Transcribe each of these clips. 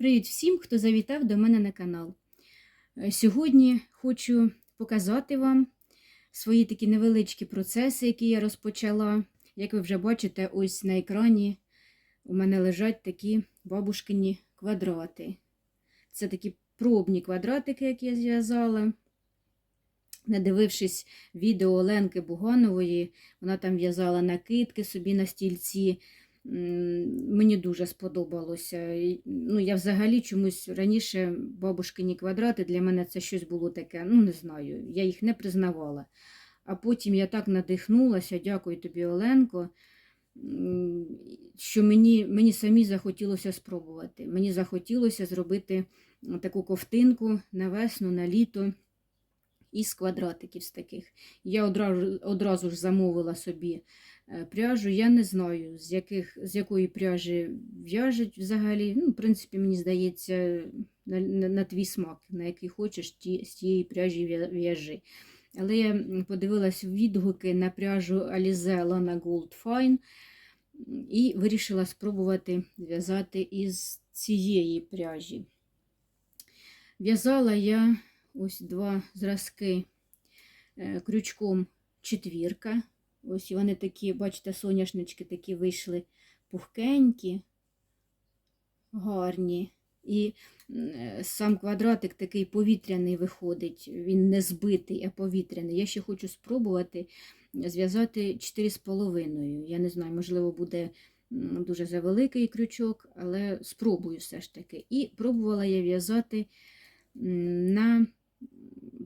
Привіт всім, хто завітав до мене на канал. Е, Сьогодні хочу показати вам свої такі невеличкі процеси, які я розпочала. Як ви вже бачите, ось на екрані у мене лежать такі бабушкині квадрати. Це такі пробні квадратики, які я зв'язала. Не дивившись відео Оленки Буганової, вона там в'язала накидки собі на стільці. Мені дуже сподобалося. Ну, я взагалі чомусь раніше бабушкині квадрати для мене це щось було таке, ну не знаю, я їх не признавала. А потім я так надихнулася, дякую тобі, Оленко, що мені, мені самі захотілося спробувати. Мені захотілося зробити таку ковтинку на весну, на літо із квадратиків з таких. Я одразу, одразу ж замовила собі пряжу. Я не знаю, з, яких, з якої пряжі в'яжуть взагалі. Ну, в принципі, мені здається, на, на, на твій смак, на який хочеш, ті, з тієї пряжі в'я- в'яжи. Але я подивилась відгуки на пряжу Alize Lana Gold Fine і вирішила спробувати в'язати із цієї пряжі. В'язала я ось два зразки е, крючком четвірка. Ось вони такі, бачите, соняшнички такі вийшли пухкенькі, гарні. І е, сам квадратик такий повітряний виходить, він не збитий, а повітряний. Я ще хочу спробувати зв'язати 4,5. Я не знаю, можливо, буде дуже завеликий крючок, але спробую все ж таки. І пробувала я в'язати на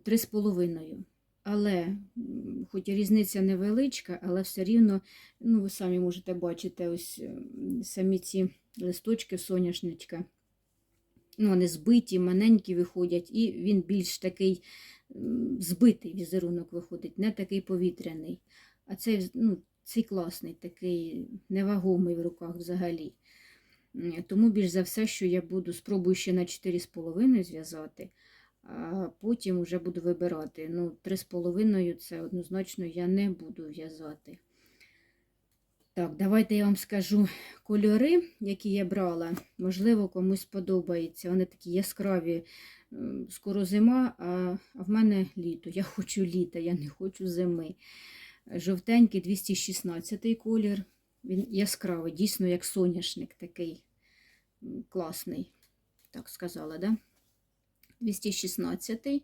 3,5. Але, хоч різниця невеличка, але все рівно, ну, ви самі можете бачити, ось самі ці листочки соняшничка. Ну, вони збиті, маленькі виходять, і він більш такий збитий візерунок виходить, не такий повітряний. А цей, ну, цей класний, такий невагомий в руках взагалі. Тому більш за все, що я буду спробую ще на 4,5 зв'язати, а потім вже буду вибирати. Ну, 3,5 це однозначно я не буду в'язати. Так, давайте я вам скажу кольори, які я брала. Можливо, комусь подобається. Вони такі яскраві. Скоро зима, а а в мене літо. Я хочу літа, я не хочу зими. Жовтенький 216 колір. Він яскравий, дійсно як соняшник такий класний. Так сказала, да? 216.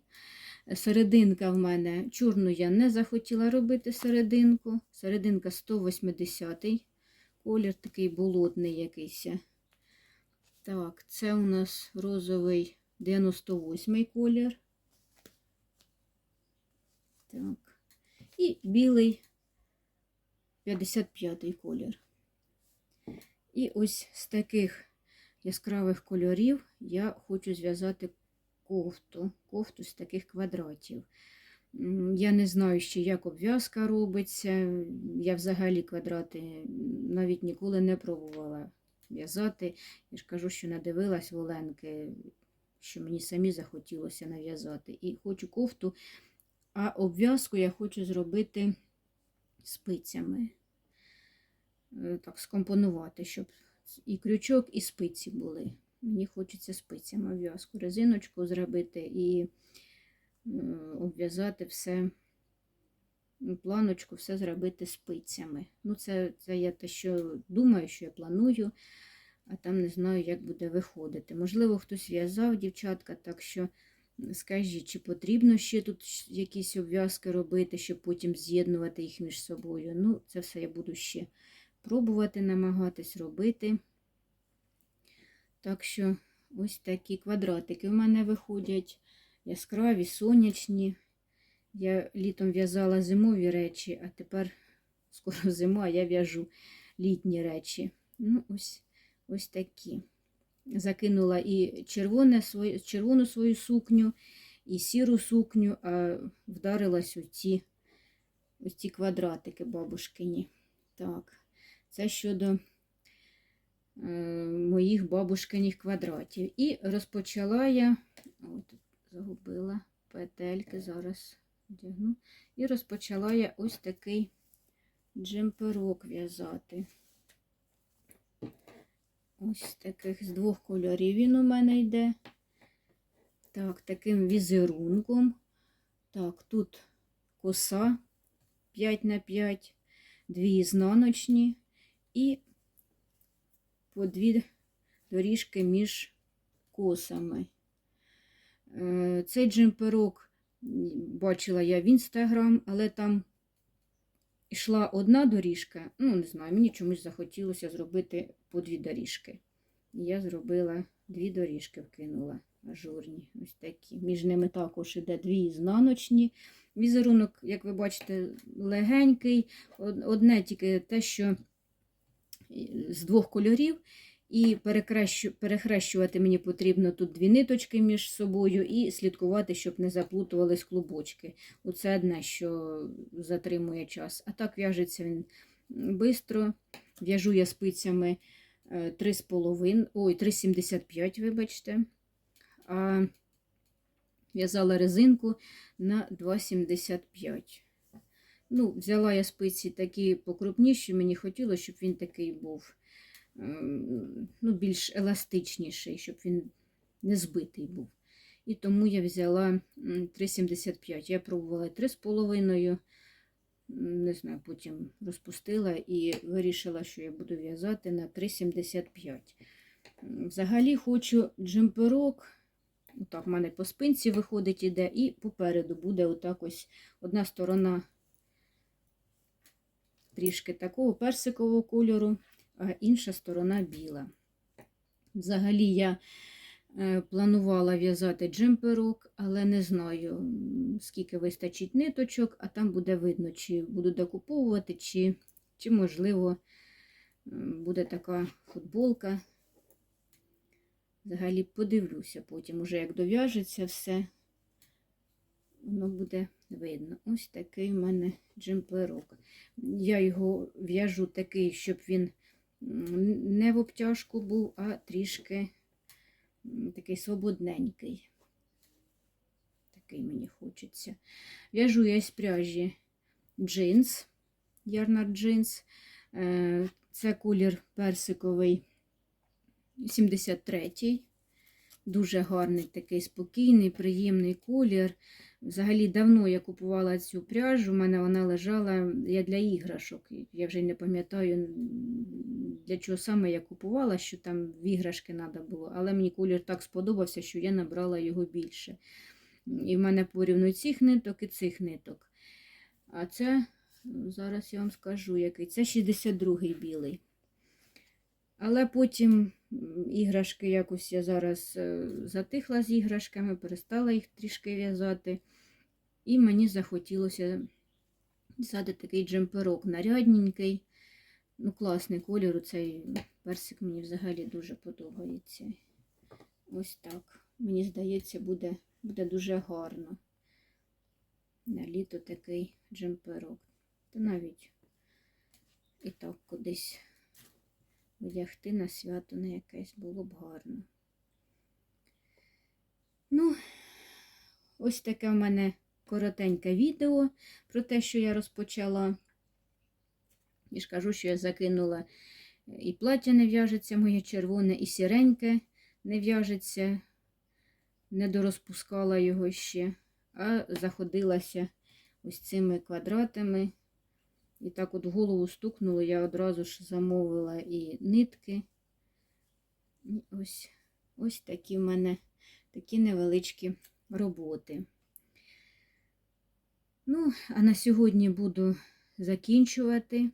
Серединка в мене чорну я не захотіла робити серединку. Серединка 180 колір, такий болотний якийсь. Так, це у нас розовий 98 колір. Так. І білий 55 колір. І ось з таких яскравих кольорів я хочу зв'язати кофту, кофту з таких квадратів. Я не знаю ще, як обв'язка робиться. Я взагалі квадрати навіть ніколи не пробувала в'язати. Я ж кажу, що надивилась Оленки, що мені самі захотілося нав'язати. І хочу кофту, а обв'язку я хочу зробити спицями. Е, Так, скомпонувати, щоб і крючок, і спиці були. Мені хочеться спицями обв'язку, резиночку зробити і е, обв'язати все, ну, планочку, все зробити спицями. Ну, це, це я те, що думаю, що я планую, а там не знаю, як буде виходити. Можливо, хтось в'язав, дівчатка, так що скажіть, чи потрібно ще тут якісь обв'язки робити, щоб потім з'єднувати їх між собою. Ну, це все я буду ще пробувати, намагатись робити. Так що ось такі квадратики в мене виходять яскраві, сонячні. Я літом в'язала зимові речі, а тепер скоро зима, я в'яжу літні речі. Ну, ось, ось такі. Закинула і червоне, своє, червону свою сукню, і сіру сукню, а вдарилась у ці, ось ці квадратики бабушкині. Так, це щодо моїх бабушкиних квадратів. І розпочала я, от загубила петельки, зараз одягну. І розпочала я ось такий джемперок в'язати. Ось таких з двох кольорів він у мене йде. Так, таким візерунком. Так, тут коса 5 на 5, дві ізнаночні і по дві доріжки між косами. Е, Цей джемперок бачила я в інстаграм, але там йшла одна доріжка. Ну, не знаю, мені чомусь захотілося зробити по дві доріжки. Я зробила дві доріжки, вкинула ажурні. Ось такі. Між ними також іде дві ізнаночні. Візерунок, як ви бачите, легенький. Одне тільки те, що з двох кольорів. І перехрещувати мені потрібно тут дві ниточки між собою і слідкувати, щоб не заплутувались клубочки. Оце одне, що затримує час. А так в'яжеться він швидко. В'яжу я спицями е, 3,5, ой, 3,75, вибачте. А в'язала резинку на 2,75. Ну, взяла я спиці такі покрупніші, мені хотілося, щоб він такий був ем, ну, більш еластичніший, щоб він не збитий був. І тому я взяла 3,75. Я пробувала 3,5, не знаю, потім розпустила і вирішила, що я буду в'язати на 3,75. Взагалі хочу джемперок. Отак, в мене по спинці виходить іде, і попереду буде отак ось одна сторона трішки такого персикового кольору, а інша сторона біла. Взагалі я е, планувала в'язати джемперок, але не знаю, скільки вистачить ниточок, а там буде видно, чи буду докуповувати, чи, чи можливо, буде така футболка. Взагалі подивлюся потім, уже як дов'яжеться все, воно буде видно. Ось такий в мене джемперок. Я його в'яжу такий, щоб він не в обтяжку був, а трішки такий свободненький. Такий мені хочеться. В'яжу я з пряжі джинс, ярнар джинс. Е, Це колір персиковий 73-й. Дуже гарний, такий спокійний, приємний колір. Взагалі давно я купувала цю пряжу, у мене вона лежала я для іграшок. Я вже не пам'ятаю, для чого саме я купувала, що там в іграшки треба було. Але мені колір так сподобався, що я набрала його більше. І в мене порівну цих ниток і цих ниток. А це, зараз я вам скажу, який. Це 62-й білий. Але потім іграшки якось я зараз е, затихла з іграшками, перестала їх трішки в'язати. І мені захотілося взяти такий джемперок нарядненький. Ну, класний колір, цей персик мені взагалі дуже подобається. Ось так. Мені здається, буде, буде дуже гарно. На літо такий джемперок. Та навіть і так кудись одягти на свято на якесь було б гарно. Ну, ось таке в мене коротеньке відео про те, що я розпочала. І ж кажу, що я закинула і плаття не в'яжеться моє червоне, і сіреньке не в'яжеться, не дорозпускала його ще, а заходилася ось цими квадратами. І так от голову стукнуло, я одразу ж замовила і нитки. І ось, ось такі в мене такі невеличкі роботи. Ну, а на сьогодні буду закінчувати.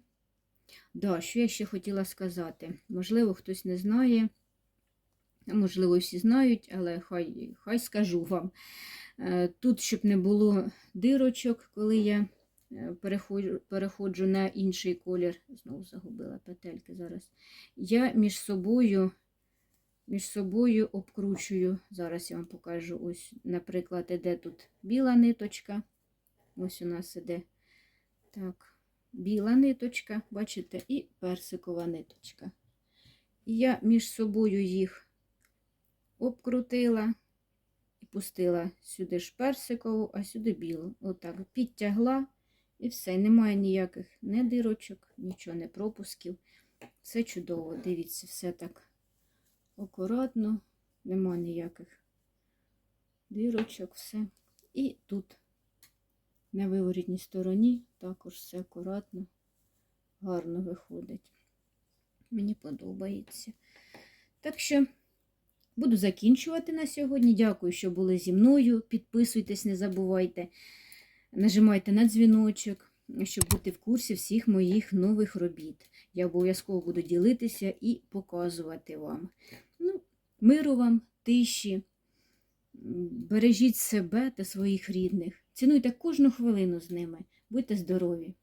Да, що я ще хотіла сказати? Можливо, хтось не знає, можливо, всі знають, але хай, хай скажу вам. Е, Тут, щоб не було дирочок, коли я переходжу, переходжу на інший колір, знову загубила петельки зараз. Я між собою, між собою обкручую. Зараз я вам покажу. Ось, наприклад, іде тут біла ниточка. Ось у нас іде так, біла ниточка, бачите, і персикова ниточка. І я між собою їх обкрутила і пустила сюди ж персикову, а сюди білу. Отак, підтягла і все. Немає ніяких не дирочок, нічого, не пропусків. Все чудово. Дивіться, все так акуратно, нема ніяких дирочок, все. І тут, на виворітній стороні, також все акуратно, гарно виходить. Мені подобається. Так що буду закінчувати на сьогодні. Дякую, що були зі мною. Підписуйтесь, не забувайте. Нажимайте на дзвіночок, щоб бути в курсі всіх моїх нових робіт. Я обов'язково буду ділитися і показувати вам. Ну, миру вам, тиші, бережіть себе та своїх рідних. Цінуйте кожну хвилину з ними. Будьте здорові!